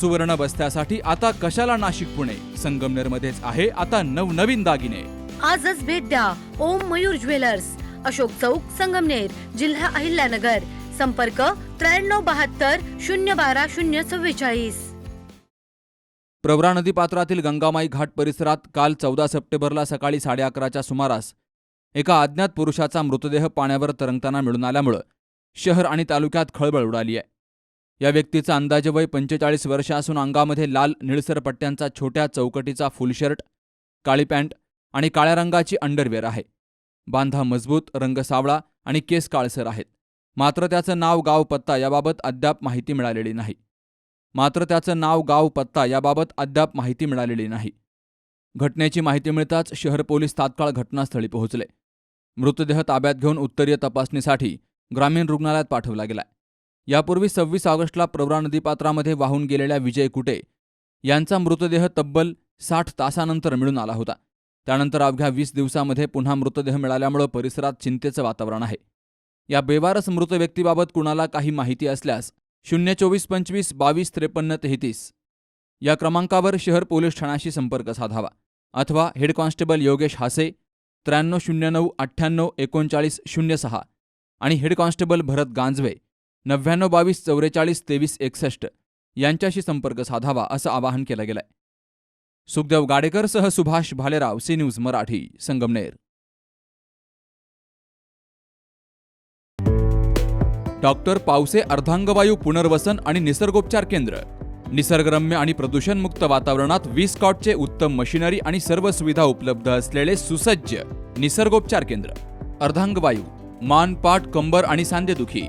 सुवर्ण बस्त्यासाठी आता कशाला नाशिक पुणे? संगमनेर मध्येच आहे आता नवनवीन दागिने. आजच भेट द्या ओम मयूर ज्वेलर्स. अशोक चौक संगमनेर जिल्हा अहिल्यानगर. संपर्क त्र्याण्णव बहात्तर शून्य बारा शून्य चव्वेचाळीस. प्रवरा नदीपात्रातील गंगामाई घाट परिसरात काल चौदा सप्टेंबरला सकाळी साडे अकराच्या सुमारास एका अज्ञात पुरुषाचा मृतदेह पाण्यावर तरंगताना मिळून आल्यामुळं शहर आणि तालुक्यात खळबळ उडाली आहे. या व्यक्तीचा अंदाजे वय पंचेचाळीस वर्ष असून अंगामध्ये लाल निळसर पट्ट्यांचा छोट्या चौकटीचा फुल शर्ट काळी पॅन्ट आणि काळ्या रंगाची अंडरवेअर आहे. बांधा मजबूत रंग सावळा आणि केस काळसर आहेत. मात्र त्याचं नाव गाव पत्ता याबाबत अद्याप माहिती मिळालेली नाही. मात्र त्याचं नाव गाव पत्ता याबाबत अद्याप माहिती मिळालेली नाही. घटनेची माहिती मिळताच शहर पोलीस तात्काळ घटनास्थळी पोहोचले. मृतदेह ताब्यात घेऊन उत्तरीय तपासणीसाठी ग्रामीण रुग्णालयात पाठवला गेलाय. यापूर्वी सव्वीस ऑगस्टला प्रवरा नदीपात्रामध्ये वाहून गेलेल्या विजय कुटे यांचा मृतदेह तब्बल साठ तासानंतर मिळून आला होता. त्यानंतर अवघ्या वीस दिवसामध्ये पुन्हा मृतदेह मिळाल्यामुळं परिसरात चिंतेचं वातावरण आहे. या बेवारस मृत व्यक्तीबाबत कुणाला काही माहिती असल्यास शून्य चोवीस पंचवीस बावीस त्रेपन्न तेहतीस या क्रमांकावर शहर पोलीस ठाण्याशी संपर्क साधावा अथवा हेड कॉन्स्टेबल योगेश हासे त्र्याण्णव शून्य नऊ अठ्ठ्याण्णव एकोणचाळीस शून्य सहा आणि हेड कॉन्स्टेबल भरत गांजवे नव्याण्णव बावीस चौवेचाळीस तेवीस एकसष्ट यांच्याशी संपर्क साधावा असं आवाहन केलं गेलंय. Sukhdev गाडेकरसह Subhash Bhalerao C news Marathi Sangamner. Doctor Pawase अर्धांगवायू पुनर्वसन आणि निसर्गोपचार केंद्र. निसर्गरम्य आणि प्रदूषणमुक्त वातावरणात वीस कॉटचे उत्तम मशिनरी आणि सर्व सुविधा उपलब्ध असलेले सुसज्ज निसर्गोपचार केंद्र. अर्धांगवायू मान पाठ कंबर आणि सांधेदुखी